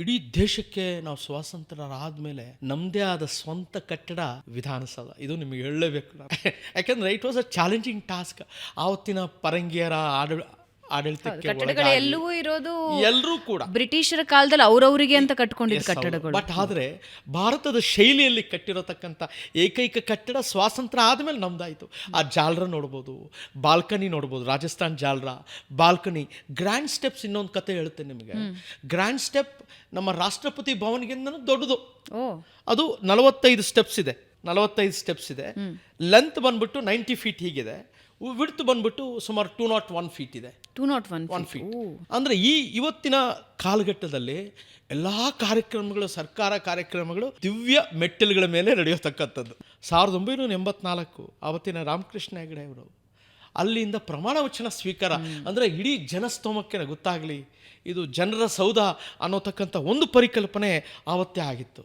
ಇಡೀ ದೇಶಕ್ಕೆ ನಾವು ಸ್ವಾತಂತ್ರ್ಯರಾದ್ಮೇಲೆ ನಮ್ಮದೇ ಆದ ಸ್ವಂತ ಕಟ್ಟಡ ವಿಧಾನಸೌಧ ಇದು ನಿಮಗೆ ಹೇಳಲೇಬೇಕು ಯಾಕಂದ್ರೆ it was a challenging task ಆವತ್ತಿನ ಪರಂಗಿಯರ ಆಡಳ ಆಡಳಿತಕ್ಕೆ ಕಟ್ಟಡಗಳು ಎಲ್ಲವೂ ಇರೋದು ಎಲ್ಲರೂ ಕೂಡ. ಬ್ರಿಟಿಷರ ಕಾಲದಲ್ಲಿ ಅವರವರಿಗೆ ಅಂತ ಕಟ್ಕೊಂಡಿದ್ದ ಕಟ್ಟಡಗಳು. ಬಟ್ ಆದರೆ ಭಾರತದ ಶೈಲಿಯಲ್ಲಿ ಕಟ್ಟಿರತಕ್ಕಂಥ ಏಕೈಕ ಕಟ್ಟಡ ಸ್ವಾತಂತ್ರ್ಯ ಆದಮೇಲೆ ನಮ್ದಾಯಿತು. ಆ ಜಾಲ್ರ ನೋಡ್ಬೋದು ಬಾಲ್ಕನಿ ನೋಡ್ಬೋದು ರಾಜಸ್ಥಾನ್ ಜಾಲ್ರ ಬಾಲ್ಕನಿ ಗ್ರ್ಯಾಂಡ್ ಸ್ಟೆಪ್ಸ್ ಇನ್ನೊಂದು ಕತೆ ಹೇಳ್ತೇನೆ ನಿಮಗೆ. ಗ್ರ್ಯಾಂಡ್ ಸ್ಟೆಪ್ ನಮ್ಮ ರಾಷ್ಟ್ರಪತಿ ಭವನ್ಗಿಂತ ದೊಡ್ಡದು. ಅದು ನಲವತ್ತೈದು ಸ್ಟೆಪ್ಸ್ ಇದೆ. ನಲವತ್ತೈದು ಸ್ಟೆಪ್ಸ್ ಇದೆ. ಲೆಂತ್ ಬಂದ್ಬಿಟ್ಟು ನೈಂಟಿ ಫೀಟ್ ಹೀಗಿದೆ. ವಿಡ್ತ್ ಬಂದ್ಬಿಟ್ಟು ಸುಮಾರು ಟೂ ನಾಟ್ ಒನ್ ಫೀಟ್ ಇದೆ. Two not one one feet ಅಂದರೆ ಈ ಇವತ್ತಿನ ಕಾಲಘಟ್ಟದಲ್ಲಿ ಎಲ್ಲ ಕಾರ್ಯಕ್ರಮಗಳು ಸರ್ಕಾರ ಕಾರ್ಯಕ್ರಮಗಳು ದಿವ್ಯ ಮೆಟ್ಟಿಲುಗಳ ಮೇಲೆ ನಡೆಯತಕ್ಕಂಥದ್ದು. ಸಾವಿರದ ಒಂಬೈನೂರ ಎಂಬತ್ನಾಲ್ಕು ಆವತ್ತಿನ ರಾಮಕೃಷ್ಣ ಹೆಗಡೆ ಅವರು ಅಲ್ಲಿಂದ ಪ್ರಮಾಣ ವಚನ ಸ್ವೀಕಾರ ಅಂದರೆ ಇಡೀ ಜನಸ್ತೋಮಕ್ಕೆ ಗೊತ್ತಾಗಲಿ ಇದು ಜನರ ಸೌಧ ಅನ್ನೋತಕ್ಕಂಥ ಒಂದು ಪರಿಕಲ್ಪನೆ ಆವತ್ತೇ ಆಗಿತ್ತು.